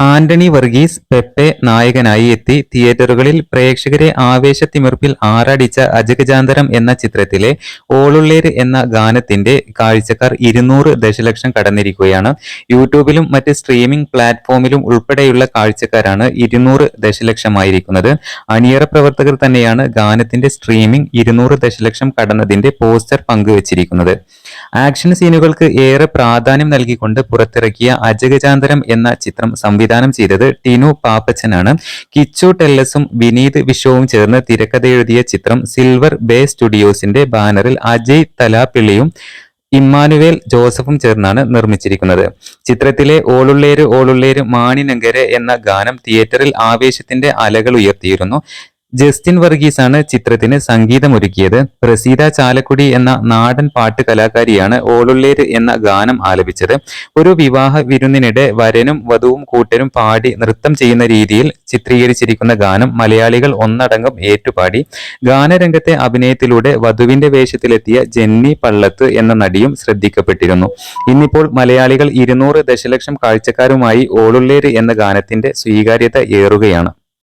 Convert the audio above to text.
ആന്റണി വർഗീസ് പെപ്പെ നായകനായി എത്തി തിയേറ്ററുകളിൽ പ്രേക്ഷകരെ ആവേശത്തിമിർപ്പിൽ ആറാടിച്ച അജഗജാന്തരം എന്ന ചിത്രത്തിലെ ഓളുള്ളേര് എന്ന ഗാനത്തിന്റെ കാഴ്ചക്കാർ ഇരുന്നൂറ് ദശലക്ഷം കടന്നിരിക്കുകയാണ്. യൂട്യൂബിലും മറ്റ് സ്ട്രീമിംഗ് പ്ലാറ്റ്ഫോമിലും ഉൾപ്പെടെയുള്ള കാഴ്ചക്കാരാണ് ഇരുന്നൂറ് ദശലക്ഷമായിരിക്കുന്നത്. അണിയറ പ്രവർത്തകർ തന്നെയാണ് ഗാനത്തിന്റെ സ്ട്രീമിംഗ് ഇരുന്നൂറ് ദശലക്ഷം കടന്നതിന്റെ പോസ്റ്റർ പങ്കുവച്ചിരിക്കുന്നത്. ആക്ഷൻ സീനുകൾക്ക് ഏറെ പ്രാധാന്യം നൽകിക്കൊണ്ട് പുറത്തിറക്കിയ അജഗജാന്തരം എന്ന ചിത്രം സംവിധാനം ചെയ്തത് ടിനു പാപ്പച്ചനാണ്. കിച്ചു ടെല്ലസും വിനീത് വിശ്വവും ചേർന്ന് തിരക്കഥയെഴുതിയ ചിത്രം സിൽവർ ബേ സ്റ്റുഡിയോസിന്റെ ബാനറിൽ അജയ് തലാപ്പിള്ളിയും ഇമ്മാനുവേൽ ജോസഫും ചേർന്നാണ് നിർമ്മിച്ചിരിക്കുന്നത്. ചിത്രത്തിലെ ഓളുള്ളേര് ഓളുള്ളേര് മാണിനങ്കരെ എന്ന ഗാനം തിയേറ്ററിൽ ആവേശത്തിന്റെ അലകൾ ഉയർത്തിയിരുന്നു. ജസ്റ്റിൻ വർഗീസ് ആണ് ചിത്രത്തിന് സംഗീതമൊരുക്കിയത്. പ്രസീത ചാലക്കുടി എന്ന നാടൻ പാട്ട് കലാകാരിയാണ് ഓളുള്ളേര് എന്ന ഗാനം ആലപിച്ചത്. ഒരു വിവാഹ വിരുന്നിനിടെ വരനും വധുവും കൂട്ടരും പാടി നൃത്തം ചെയ്യുന്ന രീതിയിൽ ചിത്രീകരിച്ചിരിക്കുന്ന ഗാനം മലയാളികൾ ഒന്നടങ്കം ഏറ്റുപാടി. ഗാനരംഗത്തെ അഭിനയത്തിലൂടെ വധുവിന്റെ വേഷത്തിലെത്തിയ ജെന്നി പള്ളത്ത് എന്ന നടിയും ശ്രദ്ധിക്കപ്പെട്ടിരുന്നു. ഇന്നിപ്പോൾ മലയാളികൾ ഇരുന്നൂറ് ദശലക്ഷം കാഴ്ചക്കാരുമായി ഓളുള്ളേര് എന്ന ഗാനത്തിന്റെ സ്വീകാര്യത ഏറുകയാണ്.